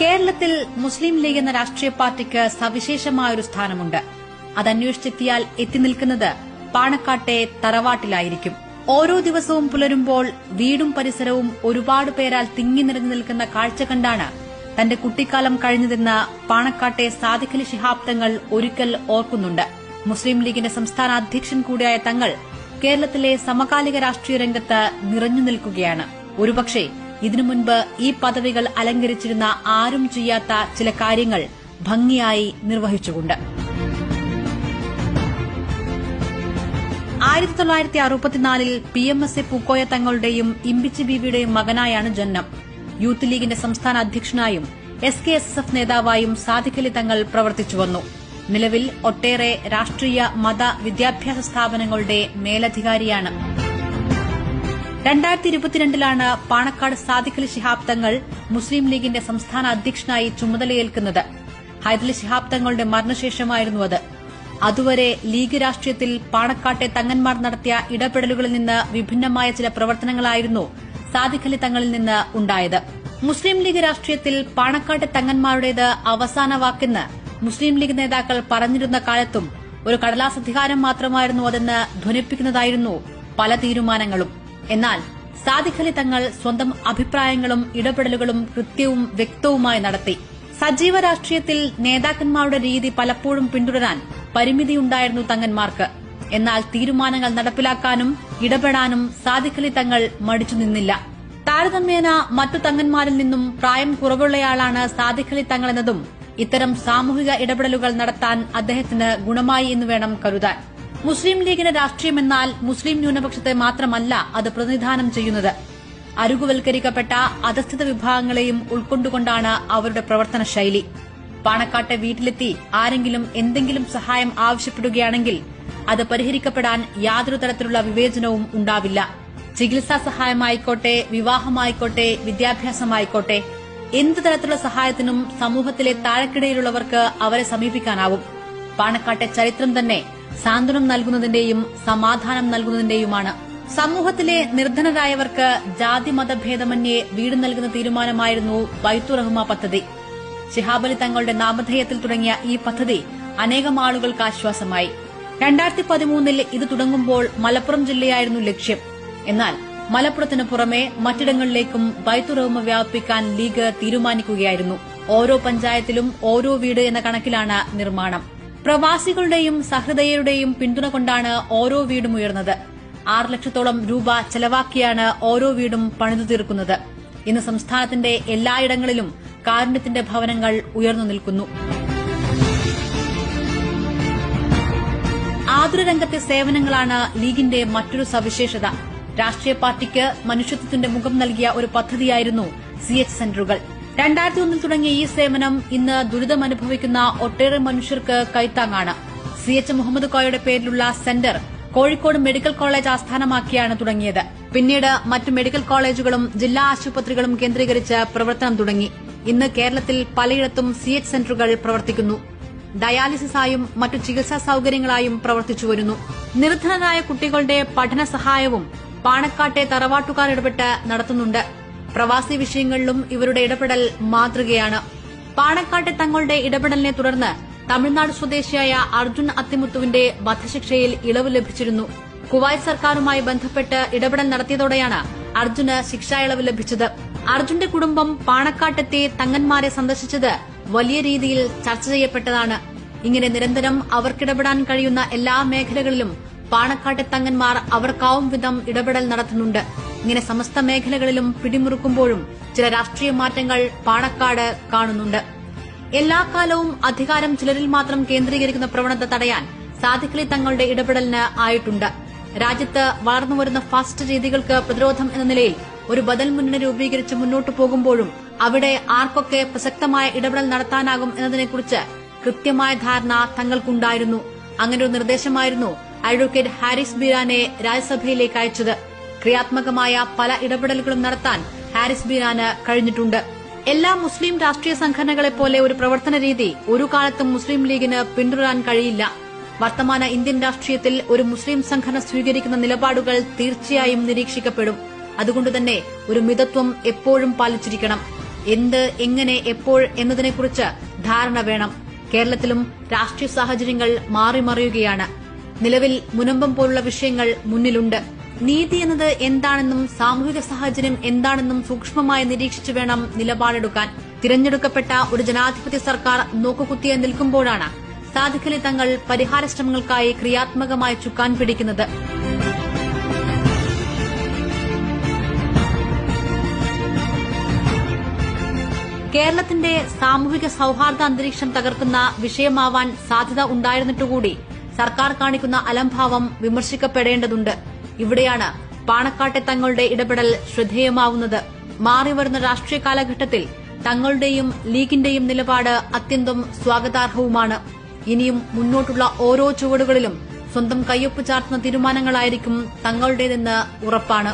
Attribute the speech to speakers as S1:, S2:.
S1: കേരളത്തിൽ മുസ്ലിം ലീഗ് എന്ന രാഷ്ട്രീയ പാർട്ടിക്ക് സവിശേഷമായ ഒരു സ്ഥാനമുണ്ട്. അന്വേഷിച്ചെത്തിയാൽ എത്തി നിൽക്കുന്നത് പാണക്കാട്ടെ തറവാട്ടിലായിരിക്കും. ഓരോ ദിവസവും പുലരുമ്പോൾ വീടും പരിസരവും ഒരുപാട് പേരാൽ തിങ്ങി നിറഞ്ഞു നിൽക്കുന്ന കാഴ്ച കണ്ടാണ് തന്റെ കുട്ടിക്കാലം കഴിഞ്ഞതെന്ന് പാണക്കാട്ടെ സാദിഖലി ശിഹാബ് തങ്ങൾ ഒരിക്കൽ ഓർക്കുന്നുണ്ട്. മുസ്ലിം ലീഗിന്റെ സംസ്ഥാന അധ്യക്ഷൻ കൂടിയായ തങ്ങൾ കേരളത്തിലെ സമകാലിക രാഷ്ട്രീയ രംഗത്ത് നിറഞ്ഞു നിൽക്കുകയാണ്. ഒരുപക്ഷെ ഇതിനു മുൻപ് ഈ പദവികൾ അലങ്കരിച്ചിരുന്ന ആരും ചെയ്യാത്ത ചില കാര്യങ്ങൾ ഭംഗിയായി നിർവഹിച്ചുകൊണ്ട്. ആയിരത്തി തൊള്ളായിരത്തി അറുപത്തിനാലിൽ P M S A Pookoya തങ്ങളുടെയും Imbichi ബീവിയുടെയും മകനായാണ് ജന്മം യൂത്ത് ലീഗിന്റെ സംസ്ഥാന അധ്യക്ഷനായും S K S S F നേതാവായും Sadiqali തങ്ങൾ പ്രവർത്തിച്ചുവന്നു നിലവിൽ ഒട്ടേറെ രാഷ്ട്രീയ മത വിദ്യാഭ്യാസ സ്ഥാപനങ്ങളുടെ മേലധികാരിയാണ്. രണ്ടായിരത്തി ഇരുപത്തിരണ്ടിലാണ് പാണക്കാട് സാദിഖലി ശിഹാബ് തങ്ങൾ മുസ്ലിം ലീഗിന്റെ സംസ്ഥാന അധ്യക്ഷനായി ചുമതലയേൽക്കുന്നത്. ഹൈദലി ശിഹാബ് തങ്ങളുടെ മരണശേഷമായിരുന്നു അത്. അതുവരെ ലീഗ് രാഷ്ട്രീയത്തിൽ പാണക്കാട്ടെ തങ്ങന്മാർ നടത്തിയ ഇടപെടലുകളിൽ നിന്ന് വിഭിന്നമായ ചില പ്രവർത്തനങ്ങളായിരുന്നു സാദിഖലി തങ്ങളിൽ നിന്ന് ഉണ്ടായത്. മുസ്ലിം ലീഗ് രാഷ്ട്രീയത്തിൽ പാണക്കാട്ടെ തങ്ങന്മാരുടേത് അവസാന വാക്കെന്ന് മുസ്ലിം ലീഗ് നേതാക്കൾ പറഞ്ഞിരുന്ന കാലത്തും ഒരു കടലാസ് അധികാരം മാത്രമായിരുന്നു അതെന്ന് ധ്വനിപ്പിക്കുന്നതായിരുന്നു പല തീരുമാനങ്ങളും. എന്നാൽ സാദിഖലി തങ്ങൾ സ്വന്തം അഭിപ്രായങ്ങളും ഇടപെടലുകളും കൃത്യവും വ്യക്തവുമായി നടത്തി. സജീവ രാഷ്ട്രീയത്തിൽ നേതാക്കന്മാരുടെ രീതി പലപ്പോഴും പിന്തുടരാൻ പരിമിതിയുണ്ടായിരുന്നു തങ്ങന്മാർക്ക്. എന്നാൽ തീരുമാനങ്ങൾ നടപ്പിലാക്കാനും ഇടപെടാനും സാദിഖലി തങ്ങൾ മടിച്ചു നിന്നില്ല. താരതമ്യേന മറ്റു തങ്ങന്മാരിൽ നിന്നും പ്രായം കുറവുള്ളയാളാണ് സാദിഖലി തങ്ങൾ എന്നതും ഇത്തരം സാമൂഹിക ഇടപെടലുകൾ നടത്താൻ അദ്ദേഹത്തിന് ഗുണമായി എന്ന് വേണം കരുതാൻ. മുസ്ലിം ലീഗിന് രാഷ്ട്രീയമെന്നാൽ മുസ്ലിം ന്യൂനപക്ഷത്തെ മാത്രമല്ല അത് പ്രതിനിധാനം ചെയ്യുന്നത്. അരുകുവൽക്കരിക്കപ്പെട്ട അധസ്ഥിത വിഭാഗങ്ങളെയും ഉൾക്കൊണ്ടുകൊണ്ടാണ് അവരുടെ പ്രവർത്തന ശൈലി പാണക്കാട്ടെ വീട്ടിലെത്തി ആരെങ്കിലും എന്തെങ്കിലും സഹായം ആവശ്യപ്പെടുകയാണെങ്കിൽ അത് പരിഹരിക്കപ്പെടാൻ യാതൊരു തരത്തിലുള്ള വിവേചനവും ഉണ്ടാവില്ല. ചികിത്സാ സഹായമായിക്കോട്ടെ വിവാഹമായിക്കോട്ടെ വിദ്യാഭ്യാസമായിക്കോട്ടെ എന്ത് തരത്തിലുള്ള സഹായത്തിനും സമൂഹത്തിലെ താഴെക്കിടയിലുള്ളവർക്ക് അവരെ സമീപിക്കാനാവും. പാണക്കാട്ടെ ചരിത്രം തന്നെ സാന്ത്വനം നൽകുന്നതിന്റെയും സമാധാനം നൽകുന്നതിന്റെയുമാണ്. സമൂഹത്തിലെ നിർധനരായവർക്ക് ജാതി മതഭേദമന്യേ വീട് നൽകുന്ന തീരുമാനമായിരുന്നു ബൈത്തുറഹ്മ പദ്ധതി. ശിഹാബലി തങ്ങളുടെ നാമധേയത്തിൽ തുടങ്ങിയ ഈ പദ്ധതി അനേകം ആളുകൾക്ക് ആശ്വാസമായി. രണ്ടായിരത്തി പതിമൂന്നിൽ ഇത് തുടങ്ങുമ്പോൾ മലപ്പുറം ജില്ലയായിരുന്നു ലക്ഷ്യം. എന്നാൽ മലപ്പുറത്തിന് പുറമെ മറ്റിടങ്ങളിലേക്കും ബൈത്തുറഹ്മ വ്യാപിപ്പിക്കാൻ ലീഗ് തീരുമാനിക്കുകയായിരുന്നു. ഓരോ പഞ്ചായത്തിലും ഓരോ വീട് എന്ന കണക്കിലാണ് നിർമ്മാണം. പ്രവാസികളുടെയും സഹൃദയരുടെയും പിന്തുണ കൊണ്ടാണ് ഓരോ വീടും ഉയർന്നത്. ആറ് ലക്ഷത്തോളം രൂപ ചെലവാക്കിയാണ് ഓരോ വീടും പണിതു തീർക്കുന്നത്. ഇന്ന് സംസ്ഥാനത്തിന്റെ എല്ലായിടങ്ങളിലും കാരുണ്യത്തിന്റെ ഭവനങ്ങൾ ഉയർന്നു നിൽക്കുന്നു. ആതുര രംഗത്തെ സേവനങ്ങളാണ് ലീഗിന്റെ മറ്റൊരു സവിശേഷത. രാഷ്ട്രീയ പാർട്ടിക്ക് മനുഷ്യത്വത്തിന്റെ മുഖം നൽകിയ ഒരു പദ്ധതിയായിരുന്നു സി എച്ച് സെന്ററുകൾ. രണ്ടായിരത്തി ഒന്നിൽ തുടങ്ങിയ ഈ സേവനം ഇന്ന് ദുരിതമനുഭവിക്കുന്ന ഒട്ടേറെ മനുഷ്യർക്ക് കൈത്താങ്ങാണ്. സി എച്ച് മുഹമ്മദ് കോയയുടെ പേരിലുള്ള സെന്റർ കോഴിക്കോട് മെഡിക്കൽ കോളേജ് ആസ്ഥാനമാക്കിയാണ് തുടങ്ങിയത്. പിന്നീട് മറ്റ് മെഡിക്കൽ കോളേജുകളും ജില്ലാ ആശുപത്രികളും കേന്ദ്രീകരിച്ച് പ്രവർത്തനം തുടങ്ങി. ഇന്ന് കേരളത്തിൽ പലയിടത്തും സി എച്ച് സെന്ററുകൾ പ്രവർത്തിക്കുന്നു. ഡയാലിസിസായും മറ്റു ചികിത്സാ സൌകര്യങ്ങളായും പ്രവർത്തിച്ചു വരുന്നു. നിർധനരായ കുട്ടികളുടെ പഠന സഹായവും പാണക്കാട്ടെ തറവാട്ടുകാർ ഇടപെട്ട് നടത്തുന്നുണ്ട്. പ്രവാസി വിഷയങ്ങളിലും ഇവരുടെ ഇടപെടൽ മാതൃകയാണ്. പാണക്കാട്ടെ തങ്ങളുടെ ഇടപെടലിനെ തുടർന്ന് തമിഴ്നാട് സ്വദേശിയായ അർജുൻ അത്തിമുത്തുവിന്റെ വധശിക്ഷയിൽ ഇളവ് ലഭിച്ചിരുന്നു. കുവൈറ്റ് സർക്കാരുമായി ബന്ധപ്പെട്ട് ഇടപെടൽ നടത്തിയതോടെയാണ് അർജുന് ശിക്ഷാ ഇളവ് ലഭിച്ചത്. അർജുന്റെ കുടുംബം പാണക്കാട്ടെത്തി തങ്ങന്മാരെ സന്ദർശിച്ചത് വലിയ രീതിയിൽ ചർച്ച ചെയ്യപ്പെട്ടതാണ്. ഇങ്ങനെ നിരന്തരം അവർക്കിടപെടാൻ കഴിയുന്ന എല്ലാ മേഖലകളിലും പാണക്കാട്ടെ തങ്ങന്മാർ അവർക്കാവും വിധം ഇടപെടൽ നടത്തുന്നുണ്ട്. ഇങ്ങനെ സമസ്ത മേഖലകളിലും പിടിമുറുക്കുമ്പോഴും ചില രാഷ്ട്രീയ മാറ്റങ്ങൾ പാണക്കാട് കാണുന്നുണ്ട്. എല്ലാ കാലവും അധികാരം ചിലരിൽ മാത്രം കേന്ദ്രീകരിക്കുന്ന പ്രവണത തടയാൻ സാധിക്കലി തങ്ങളുടെ ഇടപെടലിന് ആയിട്ടുണ്ട്. രാജ്യത്ത് വളർന്നുവരുന്ന ഫാസ്റ്റ് രീതികൾക്ക് പ്രതിരോധം എന്ന നിലയിൽ ഒരു ബദൽ മുന്നണി രൂപീകരിച്ച് മുന്നോട്ട് പോകുമ്പോഴും അവിടെ ആർക്കൊക്കെ പ്രസക്തമായ ഇടപെടൽ നടത്താനാകും എന്നതിനെക്കുറിച്ച് കൃത്യമായ ധാരണ തങ്ങൾക്കുണ്ടായിരുന്നു. അങ്ങനെ ഒരു നിർദ്ദേശമായിരുന്നു അഡ്വക്കേറ്റ് ഹാരിസ് ബീരാനെ രാജ്യസഭയിലേക്ക് അയച്ചത്. ക്രിയാത്മകമായ പല ഇടപെടലുകളും നടത്താൻ ഹാരിസ് ബിനാന് കഴിഞ്ഞിട്ടുണ്ട്. എല്ലാ മുസ്ലിം രാഷ്ട്രീയ സംഘടനകളെ പോലെ ഒരു പ്രവർത്തന രീതി ഒരു കാലത്തും മുസ്ലിം ലീഗിന് പിന്തുടരാൻ കഴിയില്ല. വർത്തമാന ഇന്ത്യൻ രാഷ്ട്രീയത്തിൽ ഒരു മുസ്ലിം സംഘടന സ്വീകരിക്കുന്ന നിലപാടുകൾ തീർച്ചയായും നിരീക്ഷിക്കപ്പെടും. അതുകൊണ്ടുതന്നെ ഒരു മിതത്വം എപ്പോഴും പാലിച്ചിരിക്കണം. എന്ത് എങ്ങനെ എപ്പോൾ എന്നതിനെക്കുറിച്ച് ധാരണ വേണം. കേരളത്തിലും രാഷ്ട്രീയ സാഹചര്യങ്ങൾ മാറിമറിയുകയാണ്. നിലവിൽ മുനമ്പം പോലുള്ള വിഷയങ്ങൾ മുന്നിലുണ്ട്. നീതി എന്നത് എന്താണെന്നും സാമൂഹിക സാഹചര്യം എന്താണെന്നും സൂക്ഷ്മമായി നിരീക്ഷിച്ചു വേണം നിലപാടെടുക്കാൻ. തിരഞ്ഞെടുക്കപ്പെട്ട ഒരു ജനാധിപത്യ സർക്കാർ നോക്കുകുത്തിയെ നിൽക്കുമ്പോഴാണ് സാധിക്കലി തങ്ങൾ പരിഹാര ശ്രമങ്ങൾക്കായി ക്രിയാത്മകമായി ചുക്കാൻ പിടിക്കുന്നത്. കേരളത്തിന്റെ സാമൂഹിക സൌഹാർദ്ദ അന്തരീക്ഷം തകർക്കുന്ന വിഷയമാവാൻ സാധ്യത ഉണ്ടായിരുന്നിട്ടുകൂടി സർക്കാർ കാണിക്കുന്ന അലംഭാവം വിമർശിക്കപ്പെടേണ്ടതുണ്ട്. ഇവിടെയാണ് പാണക്കാട്ടെ തങ്ങളുടെ ഇടപെടൽ ശ്രദ്ധേയമാവുന്നത്. മാറിവരുന്ന രാഷ്ട്രീയ കാലഘട്ടത്തിൽ തങ്ങളുടെയും ലീഗിന്റെയും നിലപാട് അത്യന്തം സ്വാഗതാർഹവുമാണ്. ഇനിയും മുന്നോട്ടുള്ള ഓരോ ചുവടുകളിലും സ്വന്തം കയ്യൊപ്പ് ചാർത്തുന്ന തീരുമാനങ്ങളായിരിക്കും തങ്ങളുടേതെന്ന് ഉറപ്പാണ്.